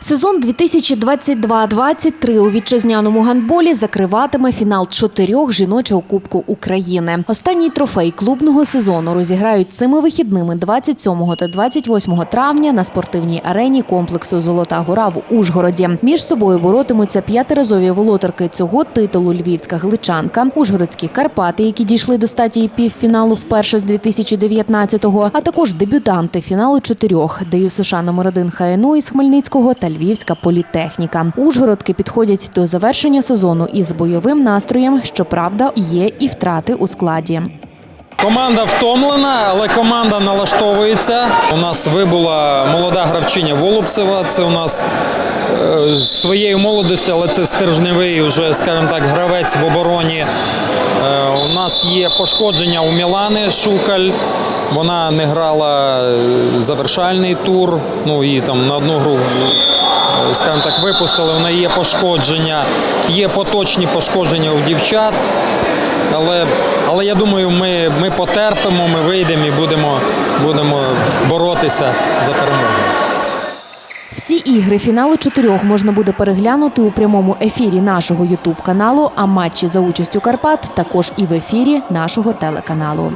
Сезон 2022-23 у вітчизняному гандболі закриватиме фінал чотирьох жіночого кубку України. Останній трофей клубного сезону розіграють цими вихідними 27 та 28 травня на спортивній арені комплексу Золота гора в Ужгороді. Між собою боротимуться п'ятиразові володарки цього титулу львівська гличанка, ужгородські Карпати, які дійшли до стадії півфіналу вперше з 2019-го, а також дебютанти фіналу чотирьох ДЮСШ номер 1 ХНУ із Хмельницького та Львівська політехніка. Ужгородки підходять до завершення сезону із бойовим настроєм. Щоправда, є і втрати у складі. Команда втомлена, але команда налаштовується. У нас вибула молода гравчиня Волубцева. Це у нас е, своєю молодостю, але це стержневий, уже, скажімо так, гравець в обороні. Е, у нас є пошкодження у Мілани Шукаль. Вона не грала е, завершальний тур. Ну і там на одну гру, скажімо так, випустили. В неї є пошкодження, є поточні пошкодження у дівчат. Але, але я думаю, ми, ми потерпимо, ми вийдемо і будемо, будемо боротися за перемогу. Всі ігри фіналу чотирьох можна буде переглянути у прямому ефірі нашого Ютуб каналу. А матчі за участю Карпат також і в ефірі нашого телеканалу.